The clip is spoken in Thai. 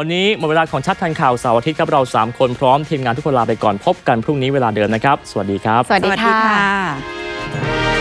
วันนี้หมดเวลาของชัดทันข่าวเสาร์อาทิตย์ครับเรา 3 คนพร้อมทีมงานทุกคนลาไปก่อนพบกันพรุ่งนี้เวลาเดิมนะครับ สวัสดีครับ สวัสดีค่ะ